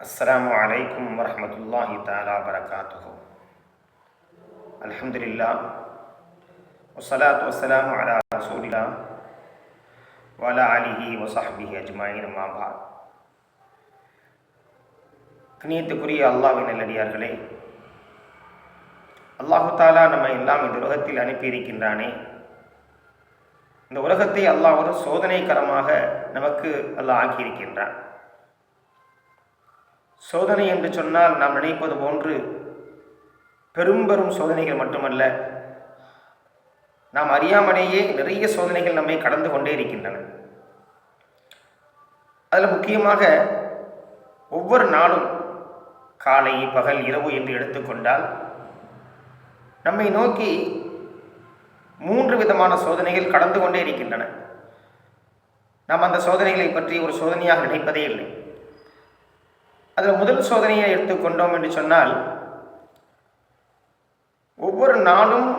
السلام عليكم ورحمة الله تعالى وبركاته الحمد لله والصلاة والسلام على رسول الله وعلى آله وصحبه أجمعين ما بعد கணியத்துக்குரிய அல்லாவின் நல்லடியார்களே அல்லாஹு தாலா நம்ம எல்லாம் இந்த உலகத்தில் அனுப்பியிருக்கின்றானே இந்த உலகத்தை அல்லாஹ் ஒரு சோதனைக்கரமாக நமக்கு அல்லாஹ் ஆக்கியிருக்கின்றான் சோதனை என்று சொன்னால் நாம் நினைப்பது போன்று பெரும் பெரும் சோதனைகள் மட்டுமல்ல நாம் அறியாமலேயே நிறைய சோதனைகள் நம்மை கடந்து கொண்டே இருக்கின்றன. அதில் முக்கியமாக ஒவ்வொரு நாளும் காலை பகல் இரவு என்று எடுத்துக்கொண்டால் நம்மை நோக்கி மூன்று விதமான சோதனைகள் கடந்து கொண்டே இருக்கின்றன. நாம் அந்த சோதனைகளை பற்றி ஒரு சோதனையாக நினைப்பதே இல்லை. அதில் முதல் சோதனையை எடுத்துக்கொண்டோம் என்று சொன்னால் ஒவ்வொரு நாளும்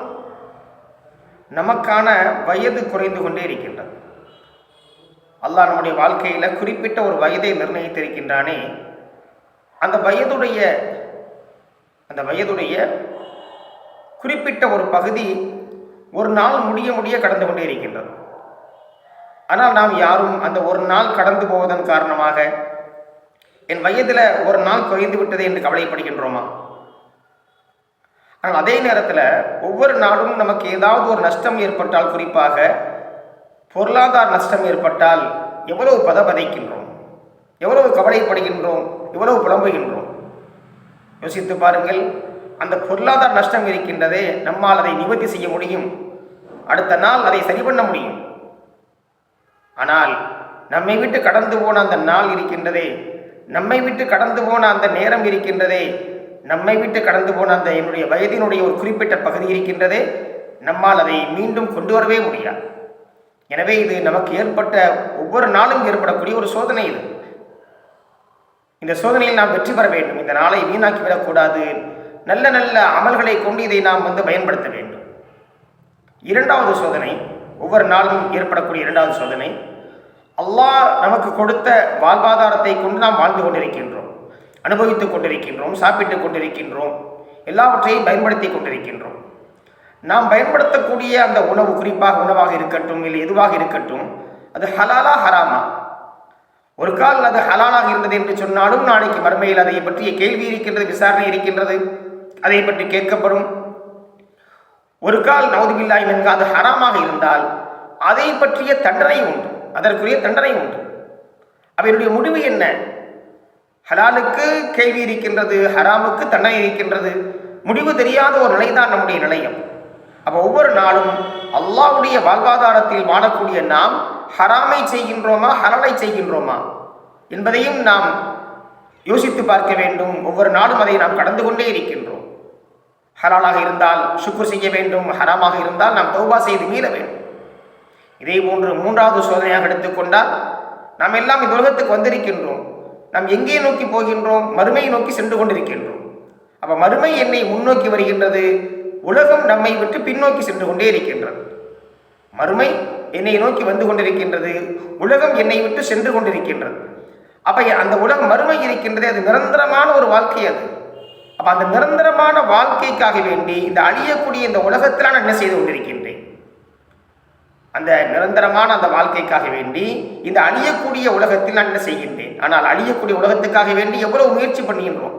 நமக்கான வயது குறைந்து கொண்டே இருக்கின்றது. அல்லாஹ் நம்முடைய வாழ்க்கையில் குறிப்பிட்ட ஒரு வயதை நிர்ணயித்திருக்கின்றானே. அந்த வயதுடைய அந்த வயதுடைய குறிப்பிட்ட ஒரு பகுதி ஒரு நாள் முடிய முடிய கடந்து கொண்டே இருக்கின்றது. ஆனால் நாம் யாரும் அந்த ஒரு நாள் கடந்து போவதன் காரணமாக என் வயதில் ஒரு நாள் குறைந்து விட்டது என்று கவலைப்படுகின்றோமா? ஆனால் அதே நேரத்தில் ஒவ்வொரு நாளும் நமக்கு ஏதாவது ஒரு நஷ்டம் ஏற்பட்டால் குறிப்பாக பொருளாதார நஷ்டம் ஏற்பட்டால் எவ்வளவு பதபதைக்கின்றோம்? எவ்வளவு கவலைப்படுகின்றோம்? எவ்வளவு புலம்புகின்றோம்? யோசித்து பாருங்கள் அந்த பொருளாதார நஷ்டம் இருக்கின்றதே நம்மால் அதை நிவர்த்தி செய்ய முடியும். அடுத்த நாள் அதை சரி பண்ண முடியும். ஆனால் நம்மை விட்டு கடந்து போன அந்த நாள் இருக்கின்றதே நம்மை விட்டு கடந்து போன அந்த நேரம் இருக்கின்றதே நம்மை விட்டு கடந்து போன அந்த என்னுடைய வயதினுடைய ஒரு குறிப்பிட்ட பகுதி இருக்கின்றதே நம்மால் அதை மீண்டும் கொண்டு வரவே முடியாது. எனவே இது நமக்கு ஏற்பட்ட ஒவ்வொரு நாளும் ஏற்படக்கூடிய ஒரு சோதனை இது. இந்த சோதனையில் நாம் வெற்றி பெற வேண்டும். இந்த நாளை வீணாக்கி விடக்கூடாது. நல்ல நல்ல அமல்களை கொண்டு இதை நாம் வந்து பயன்படுத்த வேண்டும். இரண்டாவது சோதனை ஒவ்வொரு நாளும் ஏற்படக்கூடிய இரண்டாவது சோதனை அல்லாஹ் நமக்கு கொடுத்த வாழ்வாதாரத்தை கொண்டு நாம் வாழ்ந்து கொண்டிருக்கின்றோம். அனுபவித்துக் கொண்டிருக்கின்றோம் சாப்பிட்டுக் கொண்டிருக்கின்றோம் எல்லாவற்றையும் பயன்படுத்தி கொண்டிருக்கின்றோம். நாம் பயன்படுத்தக்கூடிய அந்த உணவு குறிப்பாக உணவாக இருக்கட்டும் இல்லை எதுவாக இருக்கட்டும் அது ஹலாலா ஹராமா? ஒரு கால் அது ஹலாலாக இருந்தது என்று சொன்னாலும் நாளைக்கு மறுமையில் அதை பற்றிய கேள்வி இருக்கின்றது விசாரணை இருக்கின்றது அதை பற்றி கேட்கப்படும். ஒரு கால் நவதுபில்லாய் என்க அது ஹராமாக இருந்தால் அதை பற்றிய தண்டனை உண்டு. அதற்குரிய தண்டனை உண்டு. அவருடைய முடிவு என்ன? ஹலாலுக்கு கேள்வி இருக்கின்றது ஹராமுக்கு தண்டனை இருக்கின்றது. முடிவு தெரியாத ஒரு நிலைதான் நம்முடைய நிலையம். அப்போ ஒவ்வொரு நாளும் அல்லாவுடைய வாழ்வாதாரத்தில் வாழக்கூடிய நாம் ஹராமை செய்கின்றோமா ஹலலை செய்கின்றோமா? என்பதையும் நாம் யோசித்து பார்க்க வேண்டும். ஒவ்வொரு நாளும் அதை நாம் கடந்து கொண்டே இருக்கின்றோம். ஹலாலாக இருந்தால் சுக்குர் செய்ய வேண்டும். ஹராமாக இருந்தால் நாம் தௌபா செய்து மீள வேண்டும். இதே போன்று மூன்றாவது சோதனையாக எடுத்துக்கொண்டால் நாம் எல்லாம் இந்த உலகத்துக்கு வந்திருக்கின்றோம். நாம் எங்கே நோக்கி போகின்றோம்? மறுமையை நோக்கி சென்று கொண்டிருக்கின்றோம். அப்போ மறுமை என்னை முன்னோக்கி வருகின்றது? உலகம் நம்மை விட்டு பின்னோக்கி சென்று கொண்டே இருக்கின்றது. மறுமை என்னை நோக்கி வந்து கொண்டிருக்கின்றது? உலகம் என்னை விட்டு சென்று கொண்டிருக்கின்றது. அப்போ அந்த உலகம் மறுமை இருக்கின்றது அது நிரந்தரமான ஒரு வாழ்க்கை அது. அப்போ அந்த நிரந்தரமான வாழ்க்கைக்காக வேண்டி இந்த அழியக்கூடிய இந்த உலகத்திலான என்ன செய்து கொண்டிருக்கின்றேன்? அந்த நிரந்தரமான அந்த வாழ்க்கைக்காக வேண்டி இந்த அழியக்கூடிய உலகத்தில் நான் என்ன செய்கின்றேன்? ஆனால் அழியக்கூடிய உலகத்துக்காக வேண்டி எவ்வளவு முயற்சி பண்ணுகின்றோம்?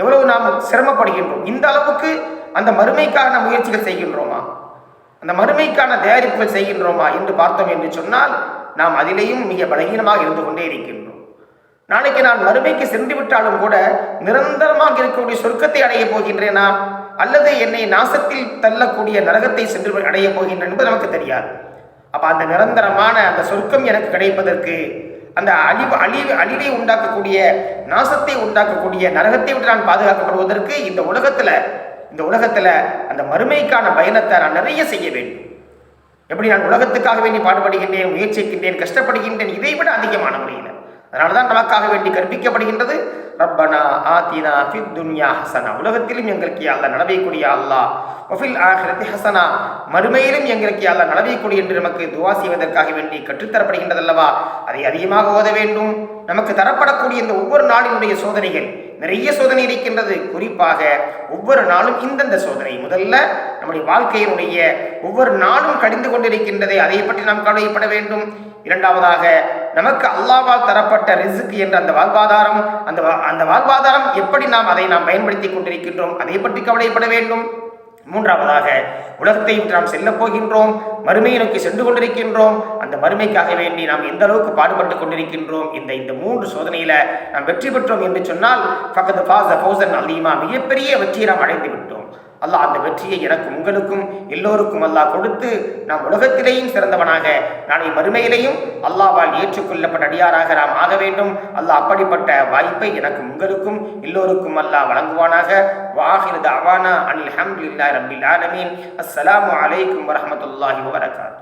எவ்வளவு நாம் சிரமப்படுகின்றோம்? இந்த அளவுக்கு அந்த மறுமைக்கான முயற்சிகள் செய்கின்றோமா? அந்த மறுமைக்கான தயாரிப்புகள் செய்கின்றோமா என்று பார்த்தோம் என்று சொன்னால் நாம் அதிலேயும் மிக பலகீனமாக இருந்து கொண்டே இருக்கின்றோம். நாளைக்கு நான் மறுமைக்கு சென்று விட்டாலும் கூட நிரந்தரமாக இருக்கக்கூடிய சொர்க்கத்தை அடையப் போகின்றேனா? அல்லது என்னை நாசத்தில் தள்ளக்கூடிய நரகத்தை சென்று அடையப் போகின்றேன் என்பது நமக்கு தெரியாது. அப்போ அந்த நிரந்தரமான அந்த சொர்க்கம் எனக்கு கிடைப்பதற்கு அந்த அழிவு அழிவு அழிவை உண்டாக்கக்கூடிய நாசத்தை உண்டாக்கக்கூடிய நரகத்தை விட்டு நான் பாதுகாக்கப்படுவதற்கு இந்த உலகத்தில் இந்த உலகத்தில் அந்த மறுமைக்கான பயணத்தை நான் நிறைய செய்ய வேண்டும். எப்படி நான் உலகத்துக்காக வேண்டி பாடுபடுகின்றேன் முயற்சிக்கின்றேன் கஷ்டப்படுகின்றேன் இதை விட அதிகமான முறையில். அதனால தான் நமக்காக வேண்டி கற்பிக்கப்படுகின்றது. ரப்பனா ஆத்தினா ஃபித் துன்யா ஹசனா. உலகத்திலும் எங்களுக்கு அல்ல நடவைக்கூடிய அல்லாஹ் ஒஃபில் ஆஹிரத்தி ஹசனா. மறுமையிலும் எங்களுக்கு அல்ல நடவைக்கூடிய என்று நமக்கு துவா செய்வதற்காக வேண்டி கற்றுத்தரப்படுகின்றதல்லவா? அதை அதிகமாக ஓத வேண்டும். நமக்கு தரப்படக்கூடிய இந்த ஒவ்வொரு நாளினுடைய சோதனைகள் நிறைய சோதனை இருக்கின்றது. குறிப்பாக ஒவ்வொரு நாளும் இந்தந்த சோதனை. முதல்ல நம்முடைய வாழ்க்கையினுடைய ஒவ்வொரு நாளும் கடிந்து கொண்டிருக்கின்றதை அதை பற்றி நாம் கவலைப்பட வேண்டும். இரண்டாவதாக நமக்கு அல்லாவால் தரப்பட்ட ரிசுக்கு என்ற அந்த வாழ்வாதாரம் அந்த வா- அந்த வாழ்வாதாரம் எப்படி நாம் அதை நாம் பயன்படுத்தி கொண்டிருக்கின்றோம் அதை பற்றி கவலைப்பட வேண்டும். மூன்றாவதாக உலகத்தை நாம் செல்ல போகின்றோம் மறுமையை நோக்கி சென்று கொண்டிருக்கின்றோம். அந்த மறுமைக்காக வேண்டி நாம் எந்த அளவுக்கு பாடுபட்டு கொண்டிருக்கின்றோம் இந்த இந்த மூன்று சோதனையில நாம் வெற்றி பெற்றோம் என்று சொன்னால் பக்கத்து ஃபாஸ ஃபௌசன் அலீமா மிகப்பெரிய வெற்றியை நாம் அடைந்து விட்டோம். அல்லாஹ் அந்த வெற்றியை எனக்கும் உங்களுக்கும் எல்லோருக்கும் அல்லாஹ் கொடுத்து நாம் உலகத்திலேயும் சிறந்தவனாக நாளை மறுமையிலேயும் அல்லாவால் ஏற்றுக்கொள்ளப்பட்ட அடியாராக நாம் ஆக வேண்டும். அல்லாஹ் அப்படிப்பட்ட வாய்ப்பை எனக்கும் உங்களுக்கும் எல்லோருக்கும் அல்லாஹ் வழங்குவானாக. வாஹிர் தாவானா அனில் ஹம்துலில்லாஹி ரபில் ஆலமீன். அஸ்லாம் வலைக்கம் வரமத்துல்லாஹி வரகாத்